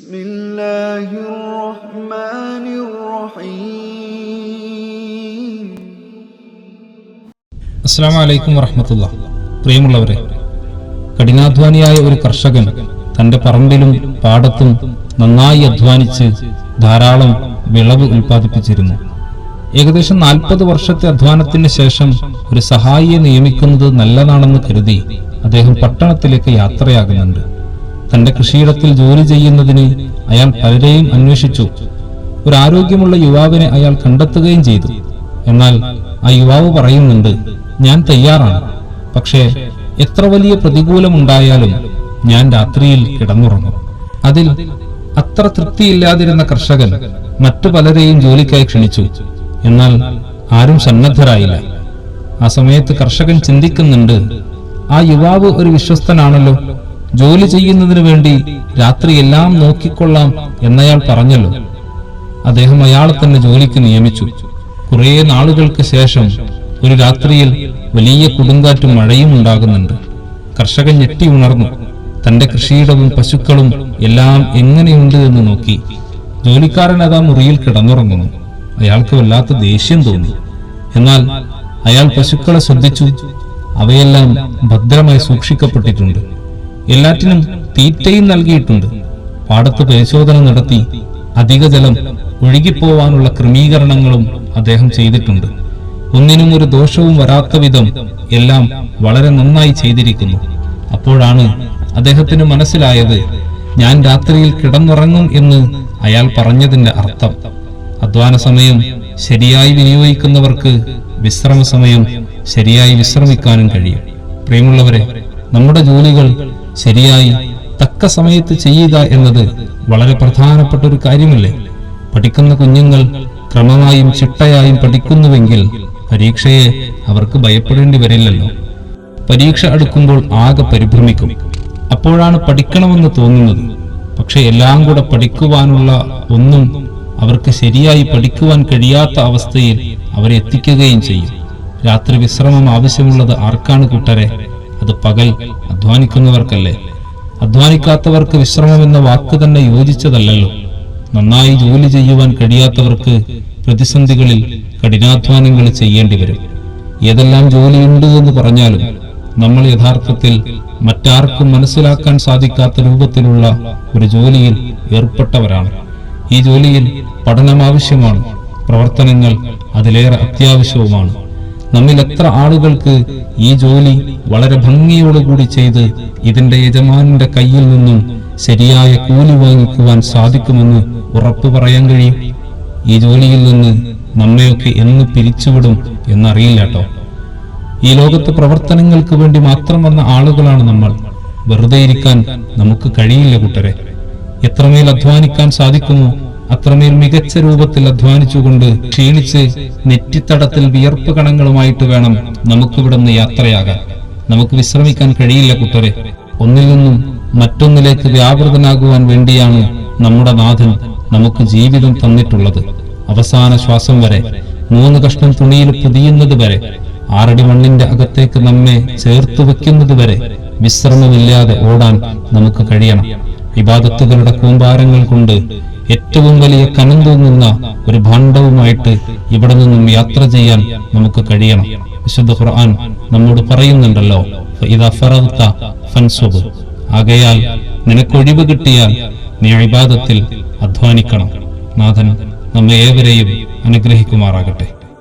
بسم الله الرحمن الرحيم അസ്സാം വലൈക്കും വറഹമത്തുള്ള പ്രിയമുള്ളവരെ കഠിനാധ്വാനിയായ ഒരു കർഷകൻ തന്റെ പറമ്പിലും പാടത്തും നന്നായി അധ്വാനിച്ച് ധാരാളം വിളവ് ഉൽപ്പാദിപ്പിച്ചിരുന്നു ഏകദേശം നാൽപ്പത് വർഷത്തെ അധ്വാനത്തിന് ശേഷം ഒരു സഹായിയെ നിയമിക്കുന്നത് നല്ലതാണെന്ന് കരുതി അദ്ദേഹം പട്ടണത്തിലേക്ക് യാത്രയാകുന്നുണ്ട് തന്റെ കൃഷിയിടത്തിൽ ജോലി ചെയ്യുന്നതിന് അയാൾ പലരെയും അന്വേഷിച്ചു. ഒരു ആരോഗ്യമുള്ള യുവാവിനെ അയാൾ കണ്ടെത്തുകയും ചെയ്തു. എന്നാൽ ആ യുവാവ് പറയുന്നുണ്ട് ഞാൻ തയ്യാറാണ്. പക്ഷേ എത്ര വലിയ പ്രതികൂലമുണ്ടായാലും ഞാൻ രാത്രിയിൽ കിടന്നുറങ്ങും. അതിൽ അത്ര തൃപ്തിയില്ലാതിരുന്ന കർഷകൻ മറ്റു പലരെയും ജോലിക്കായി ക്ഷണിച്ചു. എന്നാൽ ആരും സന്നദ്ധരായില്ല. ആ സമയത്ത് കർഷകൻ ചിന്തിക്കുന്നുണ്ട് ആ യുവാവ് ഒരു വിശ്വസ്തനാണല്ലോ. ജോലി ചെയ്യുന്നതിന് വേണ്ടി രാത്രി എല്ലാം നോക്കിക്കൊള്ളാം എന്നയാൾ പറഞ്ഞല്ലോ. അദ്ദേഹം അയാളെ തന്നെ ജോലിക്ക് നിയമിച്ചു. കുറേ നാളുകൾക്ക് ശേഷം ഒരു രാത്രിയിൽ വലിയ കൊടുങ്കാറ്റും മഴയും ഉണ്ടാകുന്നുണ്ട്. കർഷകൻ ഞെട്ടി ഉണർന്നു. തന്റെ കൃഷിയിടവും പശുക്കളും എല്ലാം എങ്ങനെയുണ്ട് എന്ന് നോക്കി. ജോലിക്കാരൻ അതാ മുറിയിൽ കിടന്നുറങ്ങുന്നു. അയാൾക്ക് വല്ലാത്ത ദേഷ്യം തോന്നി. എന്നാൽ അയാൾ പശുക്കളെ ശ്രദ്ധിച്ചു. അവയെല്ലാം ഭദ്രമായി സൂക്ഷിക്കപ്പെട്ടിട്ടുണ്ട്. എല്ലാറ്റിനും തീറ്റയും നൽകിയിട്ടുണ്ട്. പാടത്ത് പരിശോധന നടത്തി അധിക ജലം ഒഴുകിപ്പോവാനുള്ള ക്രമീകരണങ്ങളും അദ്ദേഹം ചെയ്തിട്ടുണ്ട്. ഒന്നിനും ഒരു ദോഷവും വരാത്ത വിധം എല്ലാം വളരെ നന്നായി ചെയ്തിരിക്കുന്നു. അപ്പോഴാണ് അദ്ദേഹത്തിന് മനസ്സിലായത് ഞാൻ രാത്രിയിൽ കിടന്നുറങ്ങും എന്ന് അയാൾ പറഞ്ഞതിന്റെ അർത്ഥം. അധ്വാന സമയം ശരിയായി വിനിയോഗിക്കുന്നവർക്ക് വിശ്രമ സമയം ശരിയായി വിശ്രമിക്കാനും കഴിയും. പ്രിയമുള്ളവരെ നമ്മുടെ ജോലികൾ ശരിയായി തക്ക സമയത്ത് ചെയ്യുക എന്നത് വളരെ പ്രധാനപ്പെട്ട ഒരു കാര്യമല്ലേ? പഠിക്കുന്ന കുഞ്ഞുങ്ങൾ ക്രമമായും ചിട്ടയായും പഠിക്കുന്നുവെങ്കിൽ പരീക്ഷയെ അവർക്ക് ഭയപ്പെടേണ്ടി വരില്ലല്ലോ. പരീക്ഷ അടുക്കുമ്പോൾ ആകെ പരിഭ്രമിക്കും. അപ്പോഴാണ് പഠിക്കണമെന്ന് തോന്നുന്നത്. പക്ഷെ എല്ലാം കൂടെ പഠിക്കുവാനുള്ള ഒന്നും അവർക്ക് ശരിയായി പഠിക്കുവാൻ കഴിയാത്ത അവസ്ഥയിൽ അവരെ എത്തിക്കുകയും ചെയ്യും. രാത്രി വിശ്രമം ആവശ്യമുള്ളത് ആർക്കാണ് കൂട്ടരെ? അത് പകൽ അധ്വാനിക്കുന്നവർക്കല്ലേ? അധ്വാനിക്കാത്തവർക്ക് വിശ്രമം എന്ന വാക്ക് തന്നെ യോജിച്ചതല്ലല്ലോ. നന്നായി ജോലി ചെയ്യുവാൻ കഴിയാത്തവർക്ക് പ്രതിസന്ധികളിൽ കഠിനാധ്വാനങ്ങൾ ചെയ്യേണ്ടി വരും. ഏതെല്ലാം ജോലിയുണ്ട് എന്ന് പറഞ്ഞാലും നമ്മൾ യഥാർത്ഥത്തിൽ മറ്റാർക്കും മനസ്സിലാക്കാൻ സാധിക്കാത്ത രൂപത്തിലുള്ള ഒരു ജോലിയിൽ ഏർപ്പെട്ടവരാണ്. ഈ ജോലിയിൽ പഠനം ആവശ്യമാണ് പ്രവർത്തനങ്ങൾ അതിലേറെ അത്യാവശ്യവുമാണ്. നമ്മിൽ എത്ര ആളുകൾക്ക് ഈ ജോലി വളരെ ഭംഗിയോടുകൂടി ചെയ്ത് ഇതിന്റെ യജമാനന്റെ കയ്യിൽ നിന്നും ശരിയായ കൂലി വാങ്ങിക്കുവാൻ സാധിക്കുമെന്ന് ഉറപ്പു പറയാൻ കഴിയും. ഈ ജോലിയിൽ നിന്ന് നമ്മയൊക്കെ എന്ന് പിരിച്ചുവിടും എന്നറിയില്ല കേട്ടോ. ഈ ലോകത്ത് പ്രവർത്തനങ്ങൾക്ക് വേണ്ടി മാത്രം വന്ന ആളുകളാണ് നമ്മൾ. വെറുതെ ഇരിക്കാൻ നമുക്ക് കഴിയില്ല കൂട്ടരെ. എത്രമേൽ അധ്വാനിക്കാൻ സാധിക്കുമോ അത്രമേൽ മികച്ച രൂപത്തിൽ അധ്വാനിച്ചുകൊണ്ട് ക്ഷീണിച്ച് നെറ്റിത്തടത്തിൽ വിയർപ്പ് കണങ്ങളുമായിട്ട് വേണം നമുക്കിവിടുന്ന് യാത്രയാകാൻ. നമുക്ക് വിശ്രമിക്കാൻ കഴിയില്ല കുട്ടരെ. ഒന്നിൽ നിന്നും മറ്റൊന്നിലേക്ക് വ്യാപൃതനാകുവാൻ വേണ്ടിയാണ് നമ്മുടെ നാഥൻ നമുക്ക് ജീവിതം തന്നിട്ടുള്ളത്. അവസാന ശ്വാസം വരെ മൂന്ന് കഷ്ണം തുണിയിൽ പുതിയുന്നത് വരെ ആറടി മണ്ണിന്റെ അകത്തേക്ക് നമ്മെ ചേർത്ത് വെക്കുന്നത് വരെ വിശ്രമമില്ലാതെ ഓടാൻ നമുക്ക് കഴിയണം. വിവാദത്തുകളുടെ കൂമ്പാരങ്ങൾ കൊണ്ട് ഏറ്റവും വലിയ കനം തോന്നുന്ന ഒരു ഭാണ്ഡവുമായിട്ട് ഇവിടെ നിന്നും യാത്ര ചെയ്യാൻ നമുക്ക് കഴിയണം. വിശുദ്ധ ഖുർആൻ നമ്മോട് പറയുന്നുണ്ടല്ലോ ഫൻസുബ് ആകയാൽ നിനക്ക് ഒഴിവ് കിട്ടിയാൽ നീ ഇബാദത്തിൽ അധ്വാനിക്കണം. നാഥൻ നമ്മെ ഏവരെയും അനുഗ്രഹിക്കുമാറാകട്ടെ.